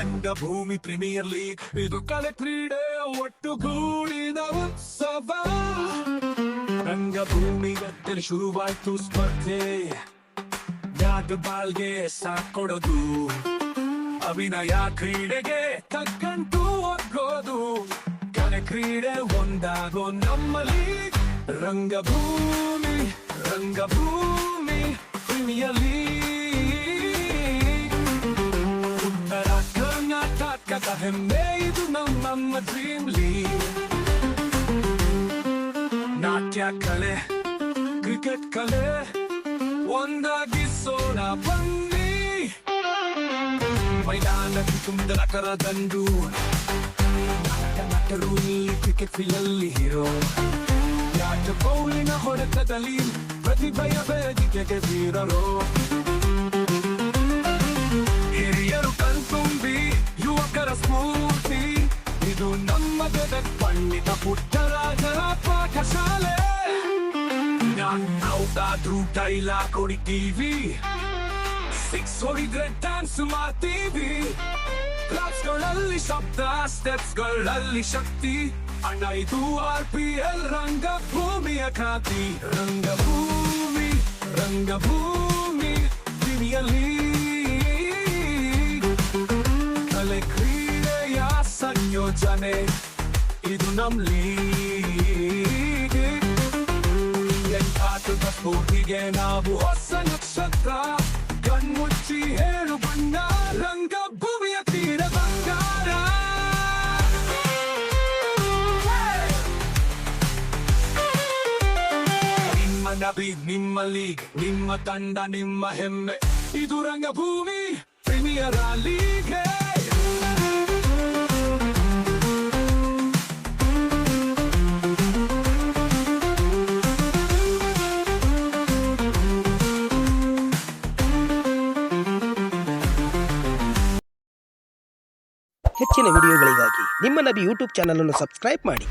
ರಂಗಭೂಮಿ premier league ಇದು ಕಲೆ ಕ್ರೀಡೆ ಒಟ್ಟುಗೂಡಿದ ಉತ್ಸವ. ರಂಗಭೂಮಿ ಗಟ್ಟಲೆ ಶುರುವಾಯ್ತು ಸ್ಪರ್ಧೆ. ಯಾಗ ಬಾಲ್ಗೆ ಸಾಕೊಡೋದು? ಅಭಿನಯ ಕ್ರೀಡೆಗೆ ತಕ್ಕಂತೂ ಒಗ್ಗೋದು. ಕಲೆ ಕ್ರೀಡೆ ಒಂದಾಗೋ ನಮ್ಮಲ್ಲಿ Rangabhoomi Rangabhoomi premier league ಕರ್ನಾಟಕದ ಹೆಮ್ಮೆ ಇದು ನಮ್ಮ ಡ್ರೀಮ್ ಲೀಗ್ ನಾಟ್ಯ ಕಲೆ ಕ್ರಿಕೆಟ್ ಕಲೆ ಒಂದಾಗಿಸೋಣ ಬನ್ನಿ ಮೈದಾನಕ್ಕೆ ತುಂಬಿದ ಕರದಂಡು ನಾಟ್ಯ ನಟರು ಇಲ್ಲಿ ಕ್ರಿಕೆಟ್ ಫೀಲ್ಡಲ್ಲಿ ಹೀರೋ ಯಾಟ ಬೌಲಿನ ಹೊಡೆತದಲ್ಲಿ ಪ್ರತಿಭೆಯ ವೇದಿಕೆಗೆ ವೀರರು ಇದು ನಮ್ಮ ಗದಗ್ ಪಂಡಿತ ಪುಟ್ಟರಾಜರ ಪಾಠಶಾಲೆ. ಯಾವ್ದಾದ್ರೂ ಡೈಲಾಗ್ ಹೊಡಿತೀವಿ ಸಿಕ್ಸ್ ಹೊಡಿದ್ರೆ ಡ್ಯಾನ್ಸ್ ಮಾಡ್ತೀವಿ. ಕ್ಲಾಸ್ಗಳಲ್ಲಿ ಶಬ್ದ ಸ್ಟೆಪ್ಸ್ಗಳಲ್ಲಿ ಶಕ್ತಿ. ಅಣ್ಣ, ಇದು ಆರ್ ಪಿ ಎಲ್ ರಂಗಭೂಮಿಯ ಖಾತಿ. ರಂಗಭೂಮಿ ರಂಗಭೂಮಿ. ಸಂಯೋಜನೆ ಇದು ನಮ್ ಲೀಗ್ ಎಂಟಾಟದ ಸ್ಫೂರ್ತಿಗೆ ನಾವು ಹೊಸ ನಕ್ಷತ್ರ ಕಣ್ಮುಚ್ಚಿ ಹೇಳು ಬಣ್ಣ ರಂಗಭೂಮಿಯ ತೀರ ಬಂಗಾರ ನಿಮ್ಮ ನಬಿ ನಿಮ್ಮ ಲೀಗ್ ನಿಮ್ಮ ತಂಡ ನಿಮ್ಮ ಹೆಮ್ಮೆ ಇದು ರಂಗಭೂಮಿ ಪ್ರೀಮಿಯರ ಲೀಗ್ ಹೆಚ್ಚಿನ ವಿಡಿಯೋಗಳಿಗಾಗಿ ನಿಮ್ಮ ನಬಿ ಯೂಟ್ಯೂಬ್ ಚಾನಲ್ ಅನ್ನು ಸಬ್ಸ್ಕ್ರೈಬ್ ಮಾಡಿ.